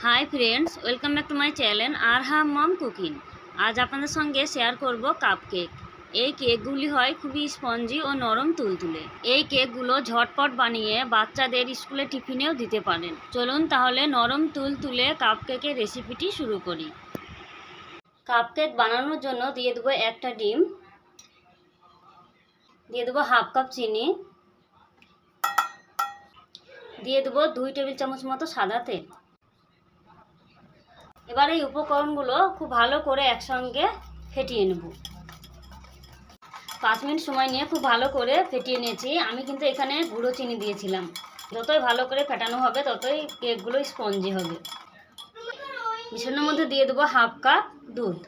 Hi friends welcome back to my channel আর হাম মম cooking আজ আপনাদের সঙ্গে শেয়ার করব কাপ কেক এই কেকগুলি হয় খুবই স্পঞ্জি ও নরম তুলতুলে। এই কেকগুলো ঝটপট বানিয়ে বাচ্চাদের স্কুলে টিফিনেও দিতে পারেন। চলুন তাহলে নরম তুলতুলে কাপ কেকের রেসিপিটি শুরু করি। কাপ কেক বানানোর জন্য দিয়ে দেবো একটা ডিম। দিয়ে দেবো হাফ কাপ চিনি। দিয়ে দেবো দুই টেবিল চামচ মতো সাদা তেল। এবার এই উপকরণগুলো খুব ভালো করে একসঙ্গে ফেটিয়ে নেব। পাঁচ মিনিট সময় নিয়ে খুব ভালো করে ফেটিয়ে নিয়েছি। আমি কিন্তু এখানে গুঁড়ো চিনি দিয়েছিলাম। যতই ভালো করে ফেটানো হবে, ততই কেকগুলো স্পঞ্জি হবে। মিশ্রণের মধ্যে দিয়ে দেবো হাফ কাপ দুধ।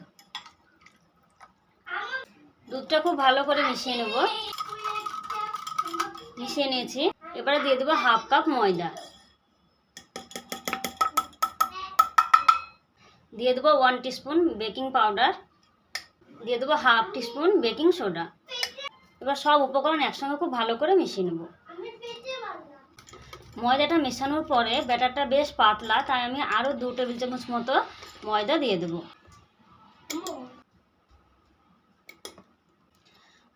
দুধটা খুব ভালো করে মিশিয়ে নেব। মিশিয়ে নিয়েছি। এবারে দিয়ে দেবো হাফ কাপ ময়দা। দিয়ে দেবো ওয়ান টিস্পুন বেকিং পাউডার দিয়ে দেবো হাফ টিস্পুন বেকিং সোডা এবার সব উপকরণ একসঙ্গে খুব ভালো করে মিশিয়ে নেব। ময়দাটা মেশানোর পরে ব্যাটারটা বেশ পাতলা, তাই আমি আরও দু টেবিল চামচ মতো ময়দা দিয়ে দেবো।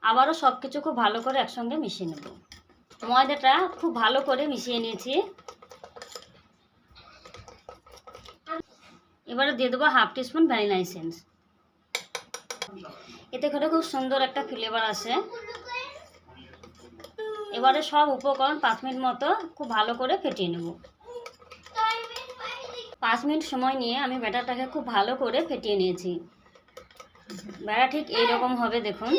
আবারও সব কিছু খুব ভালো করে একসঙ্গে মিশিয়ে নেব। ময়দাটা খুব ভালো করে মিশিয়ে নিয়েছি। এবারে দিয়ে দেবো হাফ টিস্পুন ভ্যানিলা এসেন্স। এতে করে খুব সুন্দর একটা ফ্লেভার আসে। এবারে সব উপকরণ পাঁচ মিনিট মতো খুব ভালো করে ফেটিয়ে নেব। পাঁচ মিনিট সময় নিয়ে আমি ব্যাটারটাকে খুব ভালো করে ফেটিয়ে নিয়েছি। ব্যাটা ঠিক এইরকম হবে, দেখুন।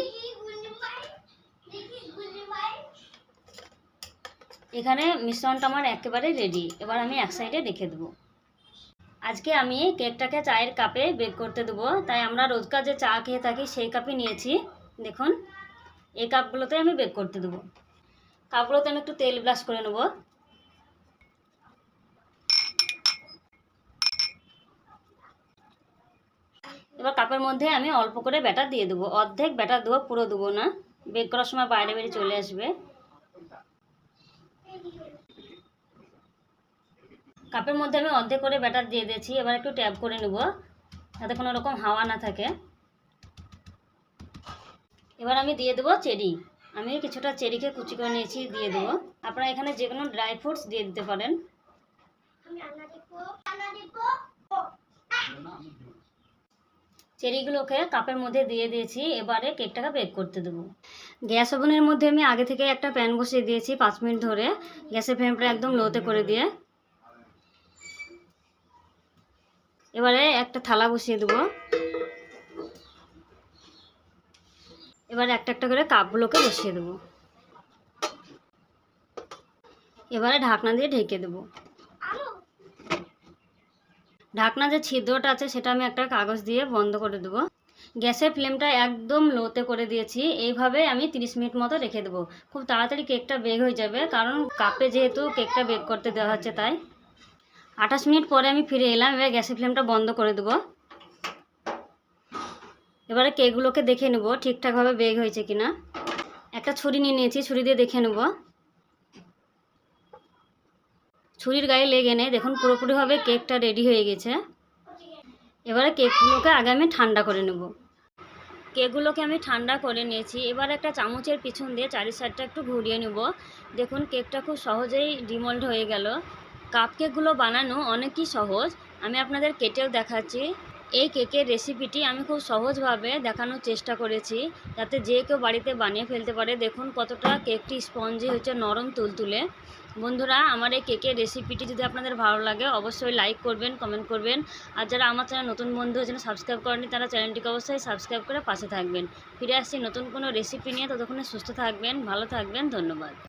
এখানে মিশ্রণটা আমার একেবারে রেডি এবার আমি এক সাইডে রেখে দেবো। আজকে আমি কেকটাকে চায়ের কাপে বেক করতে দেবো। তাই আমরা রোজকার যে চা খেয়ে থাকি, সেই কাপই নিয়েছি। দেখুন, এই কাপগুলোতে আমি বেক করতে দেবো। কাপগুলোতে আমি একটু তেল ব্রাশ করে নেব। এবার কাপের মধ্যে আমি অল্প করে ব্যাটার দিয়ে দেবো। অর্ধেক ব্যাটার দেবো, পুরো দেবো না। বেক করার সময় বাইরে বেরিয়ে চলে আসবে। কাপের মধ্যে আমি অর্ধেক করে ব্যাটার দিয়ে দিয়েছি, এবার একটু ট্যাপ করে নেব যাতে কোনো রকম হাওয়া না থাকে। এবার আমি দিয়ে দেবো চেরি। আমি কিছুটা চেরিকে কুচি করে নিয়েছি, দিয়ে দেবো। আপনারা এখানে যে কোনো ড্রাই ফ্রুটস দিয়ে দিতে পারেন। চেরিগুলোকে কাপের মধ্যে দিয়ে দিয়েছি, এবারে কেকটাকে বেক করতে দেবো। গ্যাস ওভেনের মধ্যে আমি আগে থেকে একটা প্যান বসিয়ে দিয়েছি পাঁচ মিনিট ধরে। গ্যাসের ফ্লেমটা একদম লোতে করে দিয়ে। এবারে একটা থালা বসিয়ে দেবো। এবারে একটা একটা করে কাপগুলোকে বসিয়ে দেবো। এবারে ঢাকনা দিয়ে ঢেকে দেবো। ঢাকনা যে ছিদ্রটা আছে সেটা আমি একটা কাগজ দিয়ে বন্ধ করে দেবো। গ্যাসের ফ্লেমটা একদম লোতে করে দিয়েছি। এইভাবে আমি 30 মিনিট মতো রেখে দেবো। খুব তাড়াতাড়ি কেকটা বেগ হয়ে যাবে, কারণ কাপে যেহেতু কেকটা বেক করতে দেওয়া হচ্ছে তাই। আঠাশ মিনিট পরে আমি ফিরে এলাম, এবার গ্যাসের ফ্লেমটা বন্ধ করে দেবো। এবারে কেকগুলোকে দেখে নেব ঠিকঠাকভাবে বেগ হয়েছে কিনা। একটা ছুরি নিয়ে নিয়েছি, ছুরি দিয়ে দেখে নেব। ছুরির গায়ে লেগে নেই, দেখুন পুরোপুরিভাবে কেকটা রেডি হয়ে গেছে। এবারে কেকগুলোকে আগে আমি ঠান্ডা করে নেব। কেকগুলোকে আমি ঠান্ডা করে নিয়েছি। এবার একটা চামচের পিছন দিয়ে চারি সাইডটা একটু ঘুরিয়ে নেব। দেখুন কেকটা খুব সহজেই ডিমল্ড হয়ে গেল। কাপ কেকগুলো বানানো অনেকই সহজ। আমি আপনাদের কেটেও দেখাচ্ছি। এই কেকের রেসিপিটি আমি খুব সহজভাবে দেখানোর চেষ্টা করেছি, যাতে যে কেউ বাড়িতে বানিয়ে ফেলতে পারে। দেখুন কতটা কেকটি স্পঞ্জি হচ্ছে নরম তুলতুলে। বন্ধুরা, আমার এই কেকের রেসিপিটি যদি আপনাদের ভালো লাগে, অবশ্যই লাইক করবেন কমেন্ট করবেন। আর যারা আমার চ্যানেল নতুন বন্ধু হয়েছেন সাবস্ক্রাইব করেনি তারা চ্যানেলটিকে অবশ্যই সাবস্ক্রাইব করে পাশে থাকবেন। ফিরে আসছি নতুন কোনো রেসিপি নিয়ে, ততক্ষণে সুস্থ থাকবেন, ভালো থাকবেন, ধন্যবাদ।